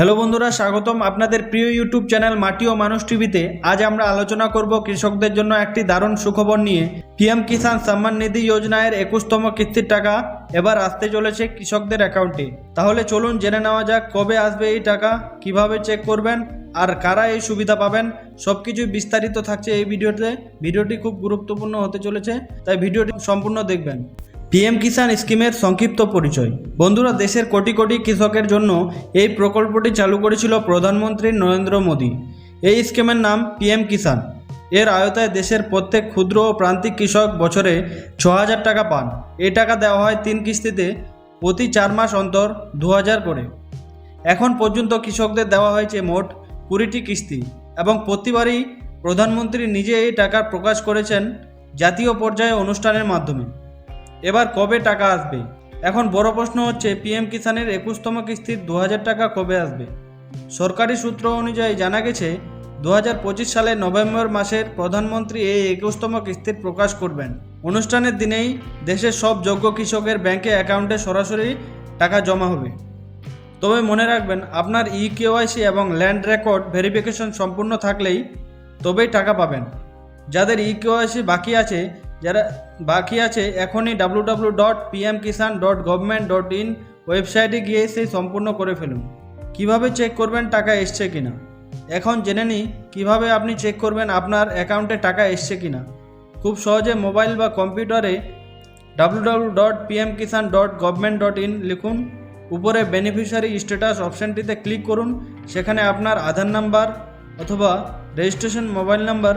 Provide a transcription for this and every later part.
Hello বন্ধুরা, স্বাগতম আপনাদের প্রিয় ইউটিউব চ্যানেল মাটি ও মানুষ টিভিতে। আজ আমরা আলোচনা করব কৃষকদের জন্য একটি দারুণ সুখবর নিয়ে। পিএম কিষাণ সম্মান নিধি যোজনার একুশতম কিস্তির টাকা এবার আসতে চলেছে কৃষকদের অ্যাকাউন্টে। তাহলে চলুন জেনে নেওয়া যাক কবে আসবে এই টাকা, কীভাবে চেক করবেন, আর কারা এই সুবিধা পাবেন সব কিছুই বিস্তারিত থাকছে এই ভিডিওতে। ভিডিওটি খুব গুরুত্বপূর্ণ হতে চলেছে, তাই ভিডিওটি সম্পূর্ণ দেখবেন। পিএম কিষাণ স্কিমের সংক্ষিপ্ত পরিচয়। বন্ধুরা, দেশের কোটি কোটি কৃষকের জন্য এই প্রকল্পটি চালু করেছিল প্রধানমন্ত্রী নরেন্দ্র মোদী। এই স্কিমের নাম পিএম কিষাণ। এর আয়তায় দেশের প্রত্যেক ক্ষুদ্র ও প্রান্তিক কৃষক বছরে ছ হাজার টাকা পান। এই টাকা দেওয়া হয় তিন কিস্তিতে প্রতি চার মাস অন্তর দু হাজার করে। এখন পর্যন্ত কৃষকদের দেওয়া হয়েছে মোট কুড়িটি কিস্তি এবং প্রতিবারই প্রধানমন্ত্রী নিজে এই টাকা প্রকাশ করেছেন জাতীয় পর্যায়ে অনুষ্ঠানের মাধ্যমে। এবার কবে টাকা আসবে? এখন বড় প্রশ্ন হচ্ছে, পিএম কিষাণের একুশতম কিস্তির দু হাজার টাকা কবে আসবে? সরকারি সূত্র অনুযায়ী জানা গেছে দু হাজার পঁচিশ সালের নভেম্বর মাসের প্রধানমন্ত্রী এই একুশতম কিস্তির প্রকাশ করবেন। অনুষ্ঠানের দিনেই দেশের সব যোগ্য কৃষকের ব্যাংকে অ্যাকাউন্টে সরাসরি টাকা জমা হবে। তবে মনে রাখবেন, আপনার ই কেওয়াইসি এবং ল্যান্ড রেকর্ড ভেরিফিকেশন সম্পূর্ণ থাকলেই তবেই টাকা পাবেন। যাদের ই কেওয়াইসি বাকি আছে যারা বাকি আছে, এখনই W W dot PM Kisan dot government dot in ওয়েবসাইটে গিয়ে সেই সম্পূর্ণ করে ফেলুন। কীভাবে চেক করবেন, টাকা এসছে কিনা? এখন জেনে নিই, কীভাবে আপনি চেক করবেন আপনার অ্যাকাউন্টে টাকা এসছে কিনা। খুব সহজে মোবাইল বা কম্পিউটারে W W dot PM Kisan dot government dot in লিখুন। উপরে বেনিফিশিয়ারি স্ট্যাটাস অপশানটিতে ক্লিক করুন। সেখানে আপনার আধার নাম্বার অথবা রেজিস্ট্রেশন মোবাইল নাম্বার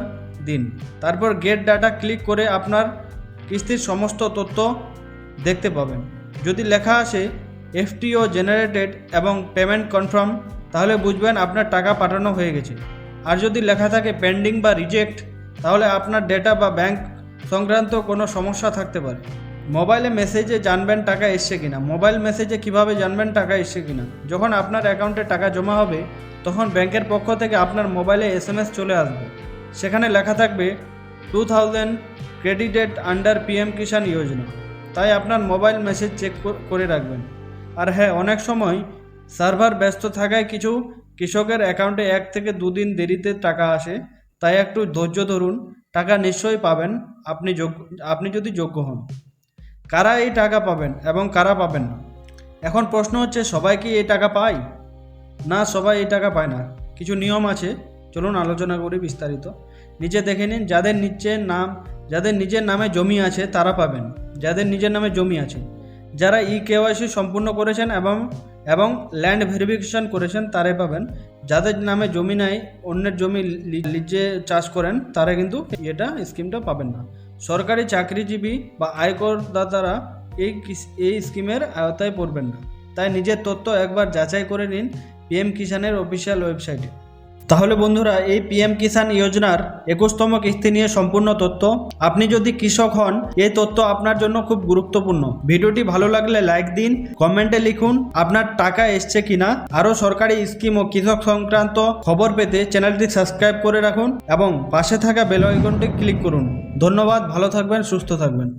দিন। তারপর গেট ডাটা ক্লিক করে আপনার কিস্তির সমস্ত তথ্য দেখতে পাবেন। যদি লেখা আসে এফটিও জেনারেটেড এবং পেমেন্ট কনফার্ম তাহলে বুঝবেন আপনার টাকা পাঠানো হয়ে গেছে। আর যদি লেখা থাকে পেন্ডিং বা রিজেক্ট তাহলে আপনার ডেটা বা ব্যাংক সংক্রান্ত কোনো সমস্যা থাকতে পারে। মোবাইলে মেসেজে জানবেন টাকা এসছে কিনা মোবাইল মেসেজে কীভাবে জানবেন টাকা এসছে কিনা। যখন আপনার অ্যাকাউন্টে টাকা জমা হবে, তখন ব্যাংকের পক্ষ থেকে আপনার মোবাইলে এসএমএস চলে আসবে। সেখানে লেখা থাকবে two thousand credited under PM Kisan Yojana তাই আপনার মোবাইল মেসেজ চেক করে রাখবেন। আর হ্যাঁ অনেক সময় সার্ভার ব্যস্ত থাকায় কিছু কৃষকের অ্যাকাউন্টে এক থেকে দুদিন দেরিতে টাকা আসে। তাই একটু ধৈর্য ধরুন, টাকা নিশ্চয়ই পাবেন, আপনি যোগ্য আপনি যদি যোগ্য হন। কারা এই টাকা পাবেন এবং কারা পাবেন না? এখন প্রশ্ন হচ্ছে, সবাই কি এই টাকা পায়? না, সবাই এই টাকা পায় না। কিছু নিয়ম আছে চলুন আলোচনা করি বিস্তারিত। নিচে দেখে নিন, যাদের নিচের নাম, যাদের নিজের নামে জমি আছে, তারা পাবেন। যাদের নিজের নামে জমি আছে। যারা ই কেওয়াইসি সম্পূর্ণ করেছেন এবং এবং ল্যান্ড ভেরিফিকেশন করেছেন তারাই পাবেন। যাদের নামে জমি নাই, অন্যের জমি লিজে চাষ করেন, তারা কিন্তু এটা স্কিমটা পাবেন না। সরকারি চাকরিজীবী বা আয়করদাতারা এই এই স্কিমের আওতায় পড়বেন না। তাই নিজের তথ্য একবার যাচাই করে নিন, পিএম কিষাণের অফিসিয়াল ওয়েবসাইটে। তাহলে বন্ধুরা, এই পিএম কিষাণ যোজনার একুশতম কিস্তি নিয়ে সম্পূর্ণ তথ্য। আপনি যদি কৃষক হন, এই তথ্য আপনার জন্য খুব গুরুত্বপূর্ণ। ভিডিওটি ভালো লাগলে লাইক দিন, কমেন্টে লিখুন আপনার টাকা এসছে কিনা। আরও সরকারি স্কিম ও কৃষক সংক্রান্ত খবর পেতে চ্যানেলটি সাবস্ক্রাইব করে রাখুন এবং পাশে থাকা বেল আইকনটি ক্লিক করুন। ধন্যবাদ, ভালো থাকবেন, সুস্থ থাকবেন।